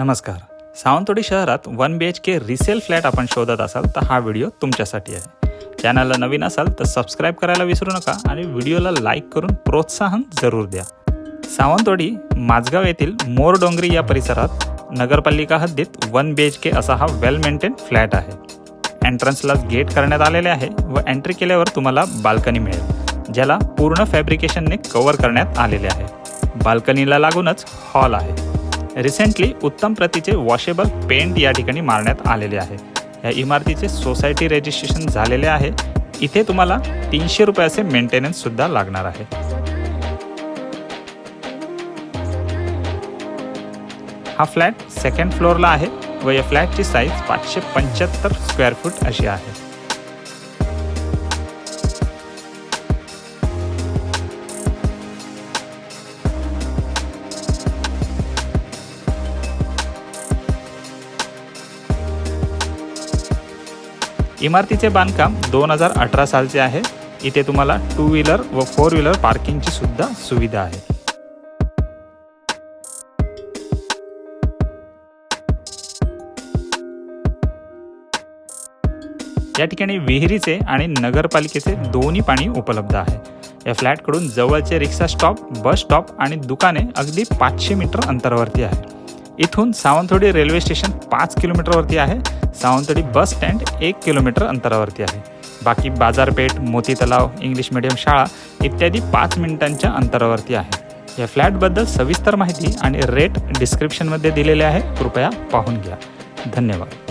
नमस्कार. सावंतवाडी शहरात one B H K resale flat आपण शोधत असाल तर हा व्हिडिओ तुमच्यासाठी आहे. चॅनलला नवीन असाल तर सबस्क्राईब करायला विसरू नका आणि व्हिडिओला लाईक करून प्रोत्साहन जरूर द्या. सावंतवाडी माझगाव येथील मोरडोंगरी या परिसरात नगरपालिका हद्दीत वन बी एच के असा हा वेल मेंटेन फ्लॅट आहे एंट्रन्सला गेट करण्यात आलेले आहे व एंट्री केल्यावर तुम्हाला बाल्कनी मिळेल ज्याला पूर्ण फॅब्रिकेशनने कव्हर करण्यात आलेले आहे. बाल्कनीला लागूनच हॉल आहे. रिसेंटली उत्तम प्रतीचे वॉशेबल पेंट या ठिकाणी मारण्यात आलेले आहे. या इमारतीचे सोसायटी रजिस्ट्रेशन झालेले आहे. इथे तुम्हाला तीनशे रुपयाचे मेंटेनन्ससुद्धा लागणार आहे. हा फ्लॅट सेकंड फ्लोअरला आहे व या फ्लॅटची साईज पाचशे पंच्याहत्तर स्क्वेअर फूट अशी आहे. इमारतीचे बांधकाम दोन हजार अठरा सालचे आहे. इथे तुम्हाला टू व्हीलर व फोर व्हीलर पार्किंगची सुद्धा सुविधा आहे. या ठिकाणी विहिरीचे आणि नगरपालिकेचे दोन्ही पाणी उपलब्ध आहे. या फ्लॅटकडून जवळचे रिक्षा स्टॉप बस स्टॉप आणि दुकाने अगदी पाचशे मीटर अंतरावरती आहे. इथून सावंतवाडी रेल्वे स्टेशन पाच किलोमीटरवरती आहे. सावंतवाडी बस स्टँड एक किलोमीटर अंतरावरती आहे. बाकी बाजारपेठ मोती तलाव इंग्लिश मिडियम शाळा इत्यादी पाच मिनिटांच्या अंतरावरती आहे. या फ्लॅटबद्दल सविस्तर माहिती आणि रेट डिस्क्रिप्शनमध्ये दिलेले आहे. कृपया पाहून घ्या. धन्यवाद.